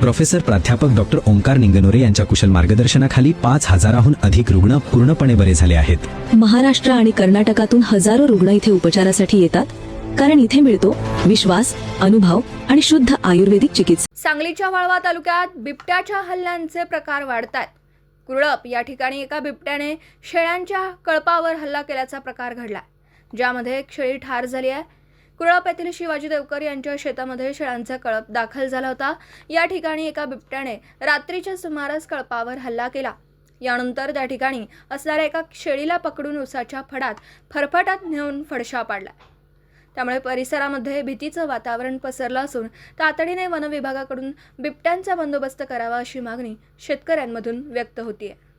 Professor प्राध्यापक doctor Omkar Ningnore यांच्या कुशल मार्गदर्शनाखाली पाच हजाराहून अधिक रुग्ण पूर्णपणे बरे झाले आहेत. महाराष्ट्र आणि कर्नाटकातून हजारो रुग्ण इथे उपचारासाठी येतात. कारण इथे मिळतो विश्वास अनुभव आणि शुद्ध आयुर्वेदिक चिकित्सा. सांगलीच्या वाळवा तालुक्यात बिबट्याच्या हल्ल्यांचे प्रकार वाढत आहेत कुरळप या ठिकाणी एका बिबट्याने शेळ्यांच्या कळपावर हल्ला केल्याचा प्रकार घडला ज्यामध्ये एक शेळी ठार झाली आहे कुरळप येथील शिवाजी देवकर यांच्या शेतामध्ये शेळांचा कळप दाखल झाला होता. या ठिकाणी एका बिबट्याने रात्रीच्या सुमारास कळपावर हल्ला केला. यानंतर त्या ठिकाणी असणाऱ्या एका शेळीला पकडून उसाच्या फडात फरफटात नेऊन फडशा पाडला. त्यामुळे परिसरामध्ये भीतीचं वातावरण पसरलं असून तातडीने वनविभागाकडून बिबट्यांचा बंदोबस्त करावा अशी मागणी शेतकऱ्यांमधून व्यक्त होतीये.